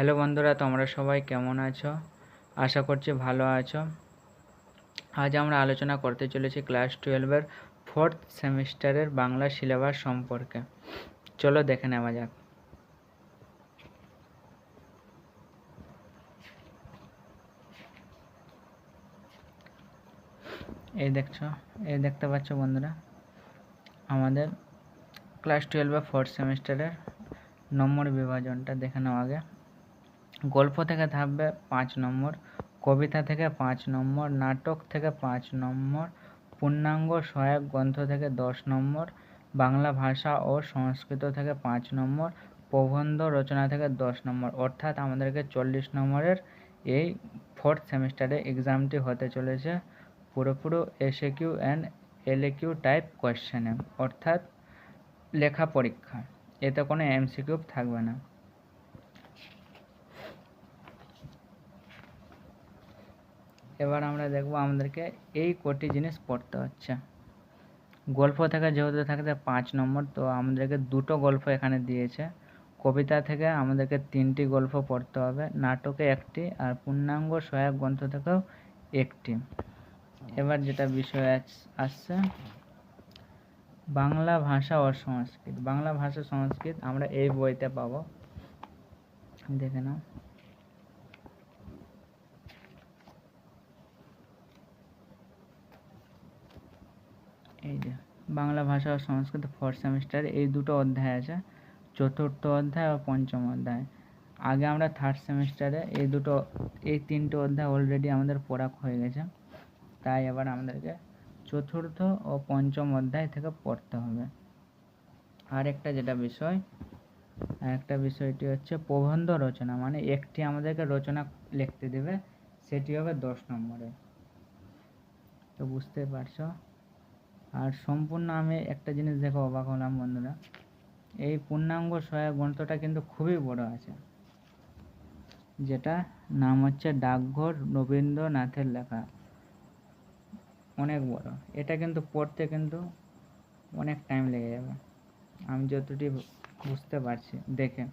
Hello বন্ধুরা, তোমরা সবাই কেমন আছো? আশা করছি ভালো আছো। আজ আমরা আলোচনা করতে চলেছি ক্লাস টুয়েলভের ফোর্থ সেমিস্টারের বাংলা সিলেবাস সম্পর্কে। চলো দেখে নেওয়া যাক। এই দেখছ, এই দেখতে পাচ্ছ বন্ধুরা, আমাদের ক্লাস টুয়েলভের ফোর্থ সেমিস্টারের নম্বর বিভাজনটা দেখে নাও আগে। গল্প থেকে থাকবে পাঁচ নম্বর, কবিতা থেকে পাঁচ নম্বর, নাটক থেকে পাঁচ নম্বর, পূর্ণাঙ্গ সহায়ক গ্রন্থ থেকে দশ নম্বর, বাংলা ভাষা ও সংস্কৃত থেকে পাঁচ নম্বর, প্রবন্ধ রচনা থেকে দশ নম্বর। অর্থাৎ আমাদেরকে চল্লিশ নম্বরের এই ফোর্থ সেমিস্টারে এক্সামটি হতে চলেছে পুরোপুরো S A Q and L Q type কোয়েশ্চেনে অর্থাৎ লেখা পরীক্ষা। এতে কোনো এমসিকিউ থাকবে না। এবার আমরা দেখব আমাদেরকে এই কটি জিনিস পড়তে হচ্ছে। গল্প থেকে যেহেতু থাকতে পাঁচ নম্বর, তো আমাদেরকে দুটো গল্প এখানে দিয়েছে। কবিতা থেকে আমাদেরকে তিনটি গল্প পড়তে হবে, নাটকে একটি আর পূর্ণাঙ্গ সহায়ক গ্রন্থ থেকেও একটি। এবার যেটা বিষয় আস- আসছে, বাংলা ভাষা ও সংস্কৃত। বাংলা ভাষা সংস্কৃত আমরা এই বইতে পাবো। দেখে নাও এই যে বাংলা ভাষা ও সংস্কৃত ফোর্থ সেমিস্টার এই দুটো অধ্যায় আছে। চতুর্থ অধ্যায় ও পঞ্চম অধ্যায়। আগে আমরা থার্ড সেমিস্টারে এই দুটো, এই তিনটে অধ্যায় অলরেডি আমাদের পড়া হয়ে গেছে। তাই এবার আমাদেরকে চতুর্থ ও পঞ্চম অধ্যায় থেকে পড়তে হবে। আর একটা যেটা বিষয় একটা বিষয়টি হচ্ছে প্রবন্ধ রচনা। মানে একটি আমাদেরকে রচনা লিখতে দেবে, সেটি হবে দশ নম্বরে। তো বুঝতে পারছ? আর সম্পূর্ণ আমি একটা জিনিস দেখে অবাক হলাম, বন্ধুরা। এই পূর্ণাঙ্গ সহায়ক গ্রন্থটা কিন্তু খুবই বড় আছে, যেটা নাম হচ্ছে ডাকঘর রবীন্দ্রনাথের লেখা। অনেক বড়। এটা কিন্তু পড়তে কিন্তু অনেক টাইম লেগে যাবে। আমি যতটি বুঝতে পারছি, দেখে।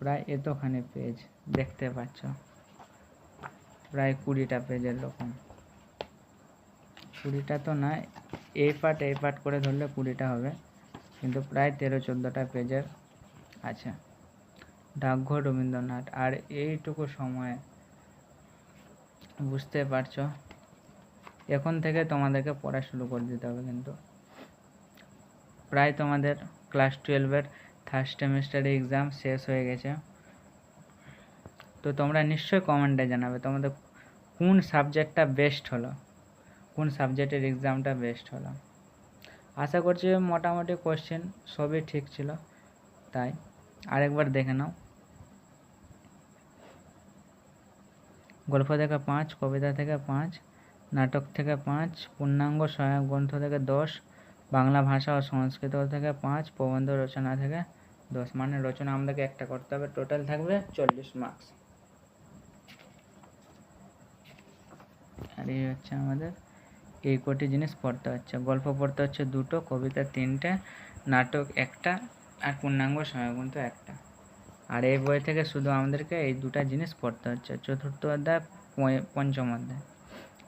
প্রায় এতখানি পেজ দেখতে পাচ্ছ। প্রায় কুড়িটা পেজের রকম। কুড়িটা তো না এই পার্ট এই পার্ট করে ধরলে কুড়িটা হবে। কিন্তু প্রায় তেরো, চোদ্দোটা পেজের আছে। ডাকঘর রবীন্দ্রনাথ, আর এইটুকু সময়ে বুঝতে পারছ? এখন থেকে তোমাদেরকে পড়া শুরু করে দিতে হবে কিন্তু। প্রায় তোমাদের ক্লাস টুয়েলভের থার্ড সেমিস্টারে এক্সাম শেষ হয়ে গেছে। তো তোমরা নিশ্চয়ই কমেন্টে জানাবে তোমাদের কোন সাবজেক্টটা বেস্ট হলো। কোন সাবজেক্টের এক্সামটা বেস্ট হলো আশা করছি মোটামুটি কোশ্চেন সবই ঠিক ছিল, তাই আরেকবার দেখে নাও। গল্প থেকে পাঁচ, কবিতা থেকে পাঁচ, নাটক থেকে পাঁচ, পূর্ণাঙ্গ সহায়ক গ্রন্থ থেকে দশ, বাংলা ভাষা ও সংস্কৃত থেকে পাঁচ, প্রবন্ধ রচনা থেকে দশ। মানে রচনা আমাদেরকে একটা করতে হবে টোটাল থাকবে চল্লিশ মার্কস আর এই হচ্ছে আমাদের এই কটি জিনিস পড়তে হচ্ছে। গল্প পড়তে হচ্ছে দুটো, কবিতা তিনটে, নাটক একটা, আর পূর্ণাঙ্গ সহায়গ্রন্থ একটা। আর এই বই থেকে শুধু আমাদেরকে এই দুটা জিনিস পড়তে হচ্ছে। চতুর্থ অধ্যায় পঞ্চম অধ্যায়।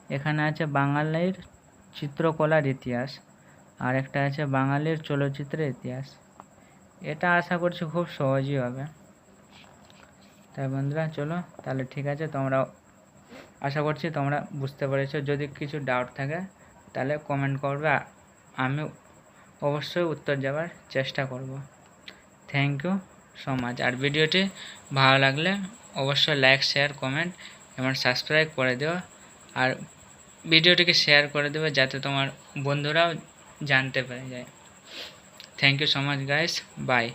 এখানে আছে বাঙালির চিত্রকলার ইতিহাস, আর একটা আছে বাঙালির চলচ্চিত্রের ইতিহাস। এটা আশা করছি খুব সহজই হবে। তাই বন্ধুরা, চলো, তাহলে ঠিক আছে তোমরা আশা করছি তোমরা বুঝতে পেরেছ। যদি কিছু ডাউট থাকে, তাহলে কমেন্ট করবে। আমি অবশ্যই উত্তর দেওয়ার চেষ্টা করব। থ্যাংক ইউ সো মাচ আর ভিডিওটি ভালো লাগলে অবশ্যই লাইক শেয়ার কমেন্ট এবং সাবস্ক্রাইব করে দিও। আর ভিডিওটিকে শেয়ার করে দেবে যাতে তোমার বন্ধুরাও জানতে পেরে যায়। Thank you so much guys bye